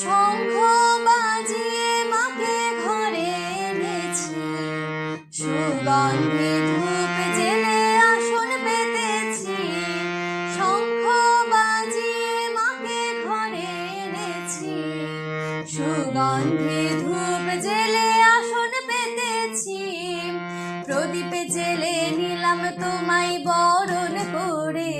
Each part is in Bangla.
শঙ্খ বাজিয়ে মাকে ঘরে এনেছি। সুগন্ধি ধূপ জেলে আসন পেতেছি। শঙ্খ বাজিয়ে মাকে ঘরে এনেছি। সুগন্ধি ধূপ জেলে আসন পেতেছি। প্রদীপ জেলে নিলাম তোমায় বরণ করে।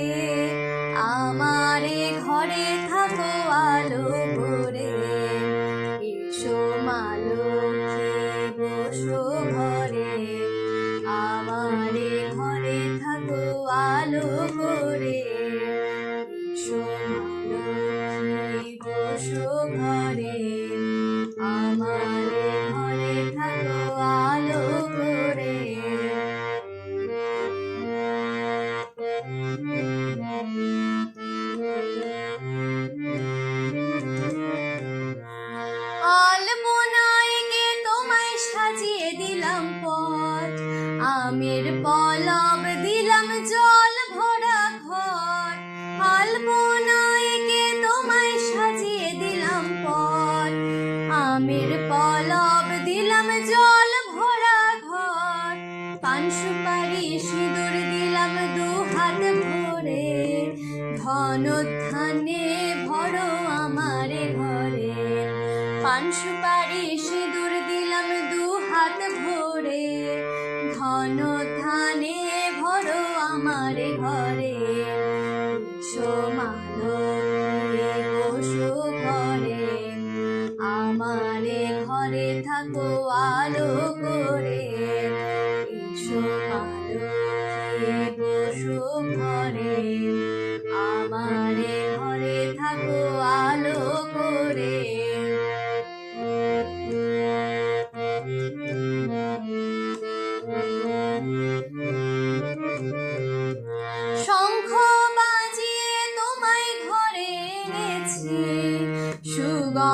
মালকে বসো ঘরে আমারে ঘরে থাকো আলো করে। বসো ঘরে আমারে আমের পলব দিলাম জল ভরা ঘর। আলপনায় গে তোমায় সাজিয়ে দিলাম পথ আমের পলব দিলাম জল ভরা ঘর। পান সুপারি সিঁদুর দিলাম দু হাত ভরে। ধন ধানে ভরো আমারে ঘরে। পান সুপারি সিঁদুর দিলাম দু হাত ভরে। ধন ধানে ভরো আমারে ঘরে। বসো ঘরে। আমারে ঘরে থাকো আলো করে। আলোকে বসো ঘরে। আমারে ঘরে থাকো আলো করে।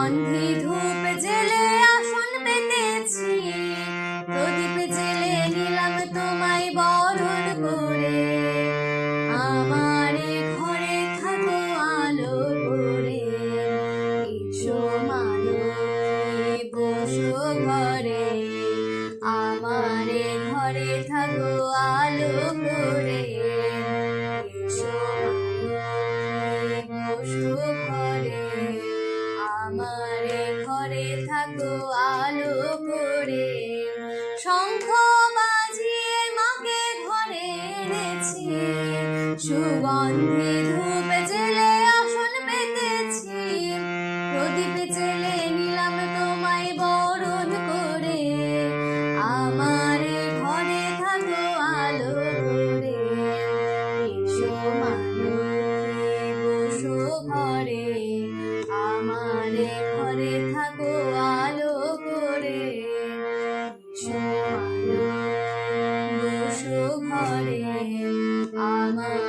সুগন্ধি আমারে ঘরে থাকো আলো করে। শঙ্খ বাজিয়ে মাকে ঘরে এনেছি। সুগন্ধি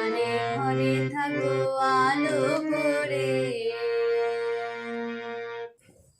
আমারে ঘরে থাকো আলো